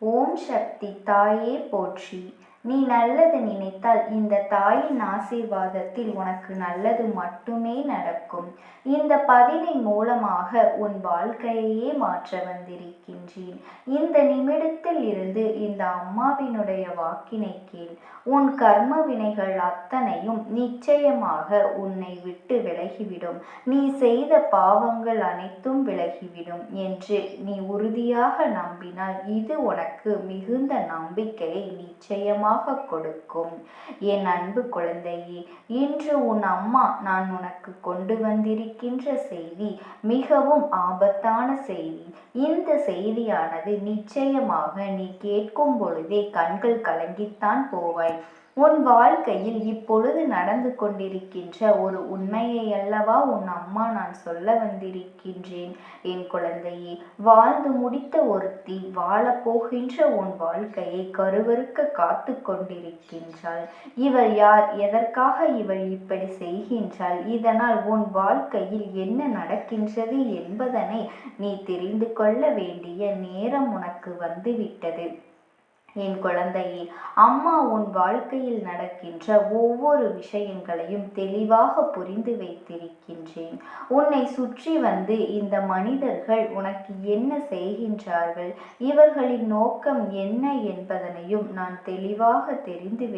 ஓம் சக்தி தாயே போற்றி. நீ நல்லது நினைத்தால் இந்த தாயின் ஆசீர்வாதத்தில் உனக்கு நல்லது மட்டுமே நடக்கும். இந்த பதிவின் மூலமாக உன் வாழ்க்கையையே மாற்ற வந்திருக்கின்றேன். இந்த நிமிடத்தில் இருந்து இந்த அம்மாவினுடைய வாக்கினை கேள். உன் கர்ம வினைகள் அத்தனையும் நிச்சயமாக உன்னை விட்டு விலகிவிடும். நீ செய்த பாவங்கள் அனைத்தும் விலகிவிடும் என்று நீ உறுதியாக நம்பினால் இது உனக்கு மிகுந்த நம்பிக்கையை நிச்சயமாக கொடுக்கும். என் அன்பு குழந்தையே இன்று உன் அம்மா நான் உனக்கு கொண்டு வந்திருக்கின்ற செய்தி மிகவும் ஆபத்தான செய்தி. இந்த செய்தியானது நிச்சயமாக நீ கேட்கும் பொழுதே கண்கள் கலங்கித்தான் போவாய். உன் வாழ்க்கையில் இப்பொழுது நடந்து கொண்டிருக்கின்ற ஒரு உண்மையை அல்லவா உன் அம்மா நான் சொல்ல வந்திருக்கின்றேன்? என் குழந்தையே வாழ்ந்து முடித்த ஒருத்தி வாழப்போகின்ற உன் வாழ்க்கையை கருவறுக்க காத்து கொண்டிருக்கின்றாள். இவள் யார்? எதற்காக இவள் இப்படி செய்கின்றாள்? இதனால் உன் வாழ்க்கையில் என்ன நடக்கின்றது என்பதனை நீ தெரிந்து கொள்ள வேண்டிய நேரம் உனக்கு வந்துவிட்டது. என் குழந்தையே அம்மா உன் வாழ்க்கையில் நடக்கின்ற ஒவ்வொரு விஷயங்களையும் தெளிவாக புரிந்து வைத்திருக்கின்றேன். உன்னை சுற்றி வந்து இந்த மனிதர்கள் உனக்கு என்ன செய்கின்றார்கள்? இவர்களின் நோக்கம் என்ன என்பதனையும் நான் தெளிவாக தெரிந்து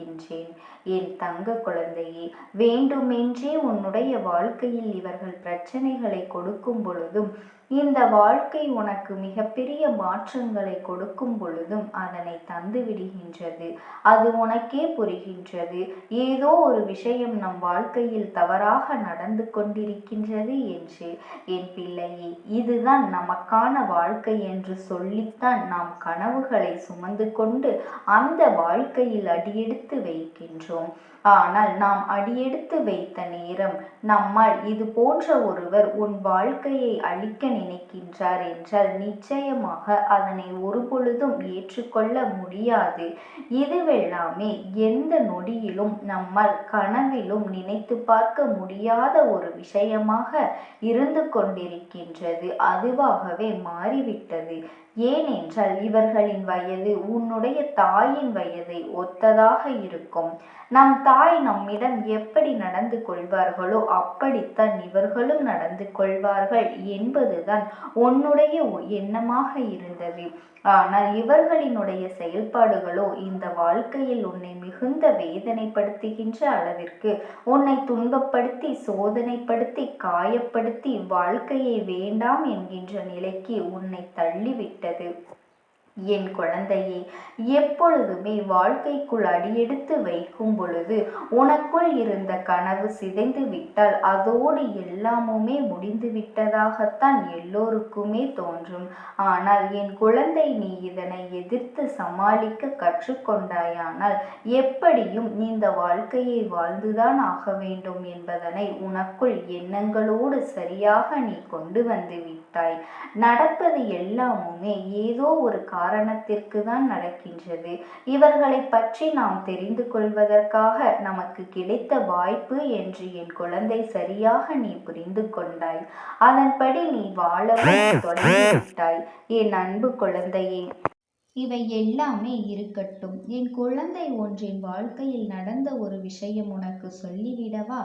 இருக்கின்றேன். என் தங்க குழந்தையே வேண்டுமென்றே உன்னுடைய வாழ்க்கையில் இவர்கள் பிரச்சனைகளை கொடுக்கும் பொழுதும் இந்த வாழ்க்கை உனக்கு மிகப்பெரிய மாற்றங்களை கொடுக்கும் பொழுதும் அதனை தந்து விடுகின்றது. அது உனக்கே புரிகின்றது. ஏதோ ஒரு விஷயம் நம் வாழ்க்கையில் தவறாக நடந்து கொண்டிருக்கின்றது என்று. என் பிள்ளையே இதுதான் நமக்கான வாழ்க்கை என்று சொல்லித்தான் நாம் கனவுகளை சுமந்து கொண்டு அந்த வாழ்க்கையில் அடியெடுத்து வைக்கின்றோம். ஆனால் நாம் அடியெடுத்து வைத்த நேரம் நம்மால் இது போன்ற ஒருவர் உன் வாழ்க்கையை அழிக்க நினைக்கின்றார் என்றால் நிச்சயமாக அதனை ஒருபொழுதும் ஏற்றுக்கொள்ள முடியாது. இதுவெல்லாமே எந்த நொடியிலும் நம்மால் கனவிலும் நினைத்து பார்க்க முடியாத ஒரு விஷயமாக இருந்து கொண்டிருக்கின்றது. அதுவாகவே மாறிவிட்டது. ஏனென்றால் இவர்களின் வயது உன்னுடைய தாயின் வயதை ஒத்ததாக இருக்கும். நம் தாய் நம்மிடம் எப்படி நடந்து கொள்வார்களோ அப்படித்தான் இவர்களும் நடந்து கொள்வார்கள் என்பதுதான் உன்னுடைய எண்ணமாக இருந்தது. ஆனால் இவர்களினுடைய செயல்பாடுகளோ இந்த வாழ்க்கையில் உன்னை மிகுந்த வேதனைப்படுத்துகின்ற அளவிற்கு உன்னை துன்பப்படுத்தி சோதனைப்படுத்தி காயப்படுத்தி வாழ்க்கையை வேண்டாம் என்கின்ற நிலைக்கு உன்னை தள்ளிவிட்டது. என் குழந்தையே எப்பொழுதுமே வாழ்க்கைக்குள் அடியெடுத்து வைக்கும் பொழுது உனக்குள் இருந்த கனவு சிதைந்து விட்டால் அதோடு எல்லாமுமே முடிந்து விட்டதாகத்தான் எல்லோருக்குமே தோன்றும். ஆனால் என் குழந்தை நீ இதனை எதிர்த்து சமாளிக்க கற்றுக்கொண்டாயானால் எப்படியும் இந்த வாழ்க்கையை வாழ்ந்துதான் ஆக வேண்டும் என்பதனை உனக்குள் எண்ணங்களோடு சரியாக நீ கொண்டு வந்து விட்டாய் நடப்பது எல்லாமுமே ஏதோ ஒரு காரணத்திற்கு தான் நடக்கின்றது. இவர்களை பற்றி நாம் தெரிந்து கொள்வதற்காக நமக்கு கிடைத்த வாய்ப்பு என்று என் குழந்தை சரியாக நீ புரிந்து கொண்டாய். அதன்படி நீ வாழவும் தொடங்கிவிட்டாய் என் அன்பு குழந்தையே. இவை எல்லாமே இருக்கட்டும். என் குழந்தை ஒன்றின் வாழ்க்கையில் நடந்த ஒரு விஷயம் உனக்கு சொல்லிவிடவா?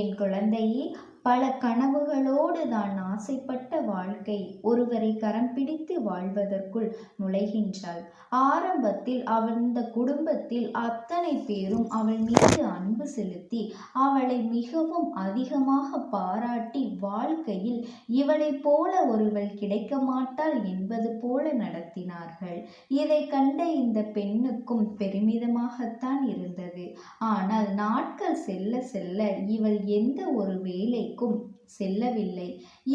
என் குழந்தையே பல கனவுகளோடு தான் ஆசைப்பட்ட வாழ்க்கை. ஒருவரை கரம் பிடித்து வாழ்வதற்குள் நுழைகின்றாள். ஆரம்பத்தில் அந்த குடும்பத்தில் அத்தனை பேரும் அவள் மீது அன்பு செலுத்தி அவளை மிகவும் அதிகமாக பாராட்டி வாழ்க்கையில் இவளைப் போல ஒருவள் கிடைக்க மாட்டாள் என்பது போல நடத்தினார்கள். இதை கண்ட இந்த பெண்ணுக்கும் பெருமிதமாகத்தான் இருந்தது. ஆனால் நாட்கள் செல்ல செல்ல இவள் எந்த ஒரு வேலை வேலைக்கும் செல்லவில்லை.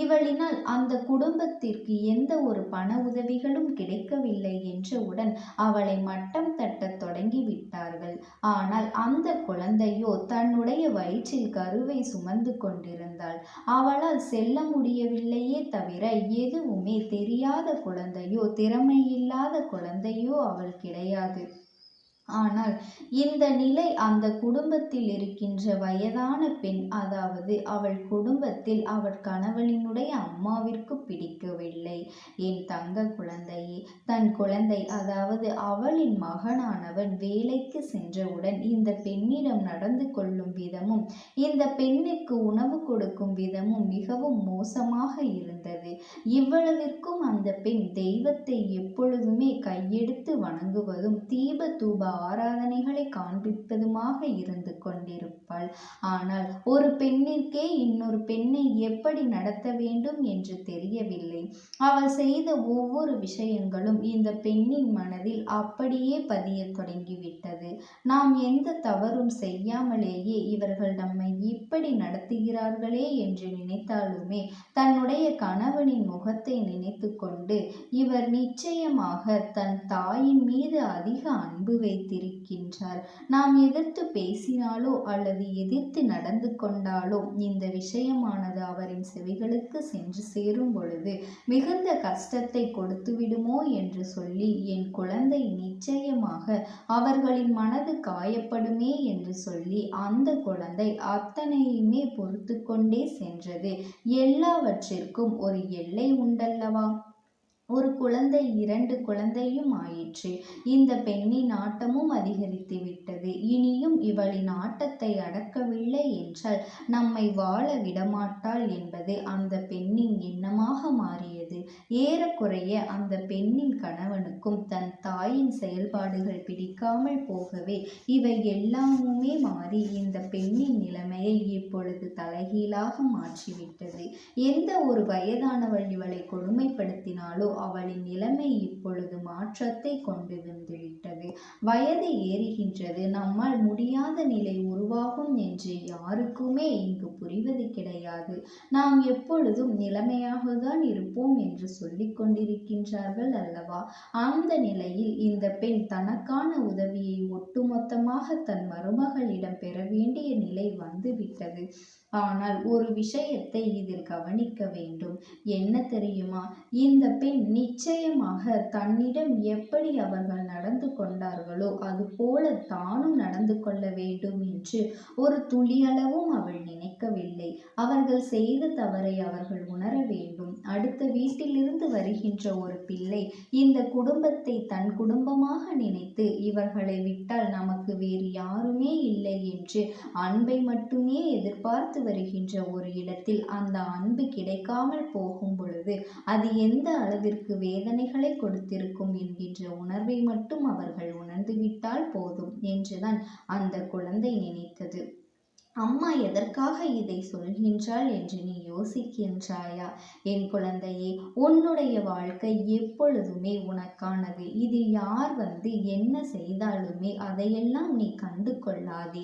இவளினால் அந்த குடும்பத்திற்கு எந்த ஒரு பண உதவிகளும் கிடைக்கவில்லை என்றவுடன் அவளை மட்டம் தட்டத் தொடங்கிவிட்டார்கள். ஆனால் அந்த குழந்தையோ தன்னுடைய வயிற்றில் கருவை சுமந்து கொண்டிருந்தாள். அவளால் செல்ல முடியவில்லையே தவிர எதுவுமே தெரியாத குழந்தையோ திறமையில்லாத குழந்தையோ அவள் கிடையாது. ஆனால் இந்த நிலை அந்த குடும்பத்தில் இருக்கின்ற வயதான பெண் அதாவது அவள் குடும்பத்தில் அவள் கணவனினுடைய அம்மாவிற்கு பிடிக்கவில்லை. என் தங்க குழந்தையே தன் குழந்தை அதாவது அவளின் மகனானவன் வேலைக்கு சென்றவுடன் இந்த பெண்ணிடம் நடந்து கொள்ளும் விதமும் இந்த பெண்ணுக்கு உணவு கொடுக்கும் விதமும் மிகவும் மோசமாக இருந்தது. இவ்வளவிற்கும் அந்த பெண் தெய்வத்தை எப்பொழுதுமே கையெடுத்து வணங்குவதும் தீப தூப ஆராதனைகளை காண்பிப்பதுமாக இருந்து கொண்டிருப்பாள். ஆனால் ஒரு பெண்ணிற்கே இன்னொரு பெண்ணை எப்படி நடத்த வேண்டும் என்று தெரியவில்லை. அவள் செய்த ஒவ்வொரு விஷயங்களும் இந்த பெண்ணின் மனதில் அப்படியே பதிய தொடங்கிவிட்டது. நாம் எந்த தவறும் செய்யாமலேயே இவர்கள் நம்மை இப்படி நடத்துகிறார்களே என்று நினைத்தாலுமே தன்னுடைய கணவனின் முகத்தை நினைத்து கொண்டு இவர் நிச்சயமாக தன் தாயின் மீது அதிக அன்பு வைத்திருக்கின்றார். நாம் எதிர்த்து பேசினாலோ அல்லது எதிர்த்து நடந்து கொண்டாலோ இந்த விஷயமானது அவரின் செவிகளுக்கு சென்று சேரும் பொழுது மிகுந்த கஷ்டத்தை கொடுத்து விடுமோ என்று சொல்லி என் குழந்தை நிச்சயமாக அவர்களின் மனது காயப்படுமே என்று சொல்லி அந்த குழந்தை அத்தனையுமே பொறுத்து கொண்டே சென்றது. எல்லாவற்றிற்கும் ஒரு எல்லை உண்டல்லவா? ஒரு குழந்தை இரண்டு குழந்தையும் ஆயிற்று. இந்த பெண்ணின் ஆட்டமும் அதிகரித்து விட்டது. இனியும் இவளின் ஆட்டத்தை அடக்கவில்லை என்றால் நம்மை வாழ விடமாட்டாள் என்பது அந்த பெண்ணின் எண்ணமாக மாறியது. ஏறக்குறைய அந்த பெண்ணின் கணவனுக்கும் தன் தாயின் செயல்பாடுகள் பிடிக்காமல் போகவே இவை எல்லாமுமே மாறி இந்த பெண்ணின் நிலைமையை இப்பொழுது தலைகீழாக மாற்றிவிட்டது. எந்த ஒரு வயதானவள் இவளை கொடுமைப்படுத்தினாலோ அவளின் நிலைமை இப்பொழுது மாற்றத்தை கொண்டு வந்துவிட்டது. வயது ஏறுகின்றது. நம்மால் முடியாத நிலை உருவாகும் என்று யாருக்குமே இங்கு புரிவது கிடையாது. நாம் எப்பொழுதும் நிலைமையாக தான் இருப்போம் என்று சொல்லிக் கொண்டிருக்கின்றார்கள் அல்லவா? அந்த நிலையில் இந்த பெண் தனக்கான உதவியை ஒட்டுமொத்தமாக தன் மருமகளிடம் பெற வேண்டிய நிலை வந்துவிட்டது. ஆனால் ஒரு விஷயத்தை இதில் கவனிக்க வேண்டும். என்ன தெரியுமா? இந்த பெண் நிச்சயமாக தன்னிடம் எப்படி அவர்கள் நடந்து கொண்டார்களோ அதுபோல தானும் நடந்து கொள்ள வேண்டும் என்று ஒரு துளியளவும் அவள் நினைக்க இருக்கவில்லை அவர்கள் செய்த தவறை அவர்கள் உணர வேண்டும். அடுத்த வீட்டிலிருந்து வருகின்ற ஒரு பிள்ளை இந்த குடும்பத்தை தன் குடும்பமாக நினைத்து இவர்களை விட்டால் நமக்கு வேறு யாருமே இல்லை என்று அன்பை மட்டுமே எதிர்பார்த்து வருகின்ற ஒரு இடத்தில் அந்த அன்பு கிடைக்காமல் போகும் பொழுது அது எந்த அளவிற்கு வேதனைகளை கொடுத்திருக்கும் என்கின்ற உணர்வை மட்டும் அவர்கள் உணர்ந்துவிட்டால் போதும் என்றுதான் அந்த குழந்தை நினைத்தது. அம்மா எதற்காக இதை சொல்கின்றாள் என்று நீ யோசிக்கின்றாயா? என் குழந்தையே உன்னுடைய வாழ்க்கை எப்பொழுதுமே உனக்கானது. இதில் யார் வந்து என்ன செய்தாலுமே அதையெல்லாம் நீ கண்டு கொள்ளாதே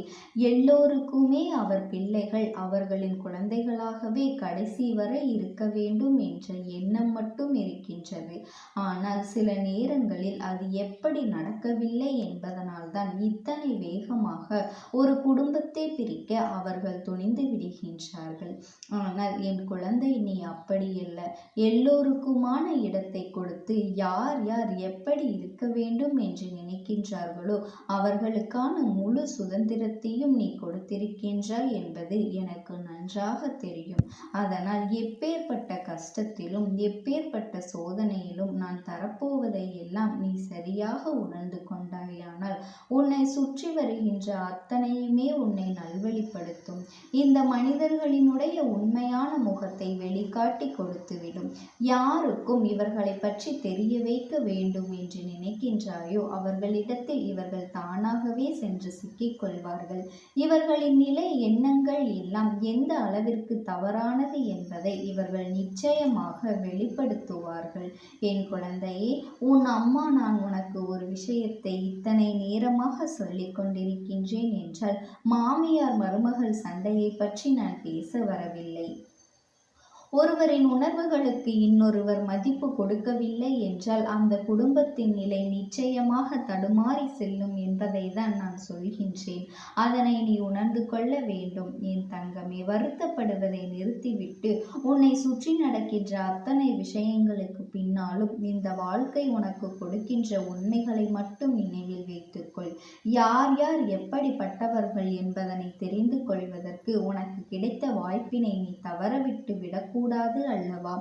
எல்லோருக்குமே அவர் பிள்ளைகள் அவர்களின் குழந்தைகளாகவே கடைசி வரை இருக்க வேண்டும் என்ற எண்ணம் மட்டும் இருக்கின்றது. ஆனால் சில நேரங்களில் அது எப்படி நடக்கவில்லை என்பதனால்தான் இத்தனை வேகமாக ஒரு குடும்பத்தை பிரிக்க அவர்கள் துணிந்து விடுகின்றார்கள். ஆனால் என் குழந்தை நீ அப்படியல்ல எல்லோருக்குமான இடத்தை கொடுத்து யார் யார் எப்படி இருக்க வேண்டும் என்று நினைக்கின்றார்களோ அவர்களுக்கான முழு சுதந்திரத்தையும் நீ கொடுத்திருக்கின்றாய் என்பது எனக்கு நன்றி நன்றாக தெரியும். அதனால் எப்பேற்பட்ட கஷ்டத்திலும் எப்பேற்பட்ட சோதனையிலும் நான் தரப்போவதை எல்லாம் நீ சரியாக உணர்ந்து கொண்டாயானால் உன்னை சுற்றி வருகின்ற அத்தனையுமே உன்னை நல்வழிப்படுத்தும். இந்த மனிதர்களினுடைய உண்மையான முகத்தை வெளிக்காட்டி கொடுத்துவிடும். யாருக்கும் இவர்களை பற்றி தெரிய வைக்க வேண்டும் என்று நினைக்கின்றாயோ அவர்களிடத்தில் இவர்கள் தானாகவே சென்று சிக்கிக் கொள்வார்கள். இவர்களின் நிலை எண்ணங்கள் எல்லாம் எந்த அளவிற்கு தவறானது என்பதை இவர்கள் நிச்சயமாக வெளிப்படுத்துவார்கள். என் குழந்தையே உன் அம்மா நான் உனக்கு ஒரு விஷயத்தை இத்தனை நேரமாக சொல்லிக் கொண்டிருக்கின்றேன் என்றால் மாமியார் மருமகள் சண்டையை பற்றி நான் பேச வரவில்லை. ஒருவரின் உணர்வுகளுக்கு இன்னொருவர் மதிப்பு கொடுக்கவில்லை என்றால் அந்த குடும்பத்தின் நிலை நிச்சயமாக தடுமாறி செல்லும் என்பதை தான் நான் சொல்கின்றேன். அதனை நீ உணர்ந்து கொள்ள வேண்டும். என் தங்கமே வருத்தப்படுவதை நிறுத்திவிட்டு உன்னை சுற்றி நடக்கின்ற அத்தனை விஷயங்களுக்கு பின்னாலும் இந்த வாழ்க்கை உனக்கு கொடுக்கின்ற உண்மைகளை மட்டும் நினைவில் வைத்துக்கொள். யார் யார் எப்படிப்பட்டவர்கள் என்பதனை தெரிந்து கொள்வதற்கு உனக்கு கிடைத்த வாய்ப்பினை நீ தவறவிட்டு விடக்கூடாது. அல்லவா?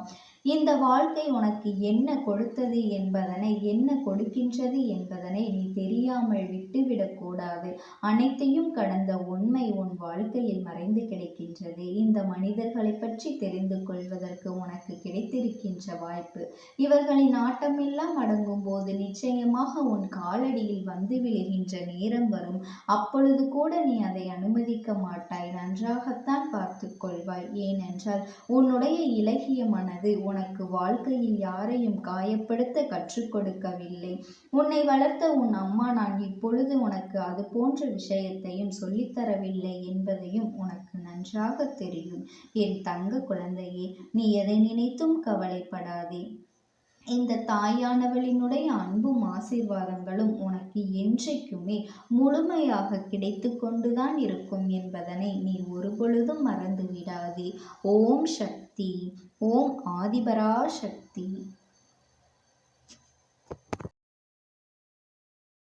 இந்த வாழ்க்கை உனக்கு என்ன கொடுத்தது என்பதனை என்ன கொடுக்கின்றது என்பதனை நீ தெரியாமல் விட்டுவிடக்கூடாது அனைத்தையும் கடந்த உண்மை உன் வாழ்க்கையில் மறைந்து கிடைக்கின்றது. இந்த மனிதர்களை பற்றி தெரிந்து கொள்வதற்கு உனக்கு கிடைத்திருக்கின்ற வாய்ப்பு. இவர்களின் ஆட்டமெல்லாம் அடங்கும் போது நிச்சயமாக உன் காலடியில் வந்து விழுகின்ற நேரம் வரும். அப்பொழுது கூட நீ அதை அனுமதிக்க மாட்டாய். நன்றாகத்தான் பார்த்து கொள்வாய். ஏனென்றால் உன்னுடைய இலகிய மனது உனக்கு வாழ்க்கையில் யாரையும் காயப்படுத்த கற்றுக் கொடுக்கவில்லை உன்னை வளர்த்த உன் அம்மா நான் இப்பொழுது உனக்கு அது போன்ற விஷயத்தையும் சொல்லித்தரவில்லை என்பதையும் உனக்கு நன்றாக தெரியும். என் தங்க குழந்தையே நீ எதை நினைத்தும் கவலைப்படாதே. இந்த தாயானவளினுடைய அன்பும் ஆசீர்வாதங்களும் உனக்கு என்றைக்குமே முழுமையாக கிடைத்து கொண்டுதான் இருக்கும் என்பதனை நீ ஒருபொழுதும் மறந்து விடாதே ஓம் சக்தி. ஓம் ஆதிபரா சக்தி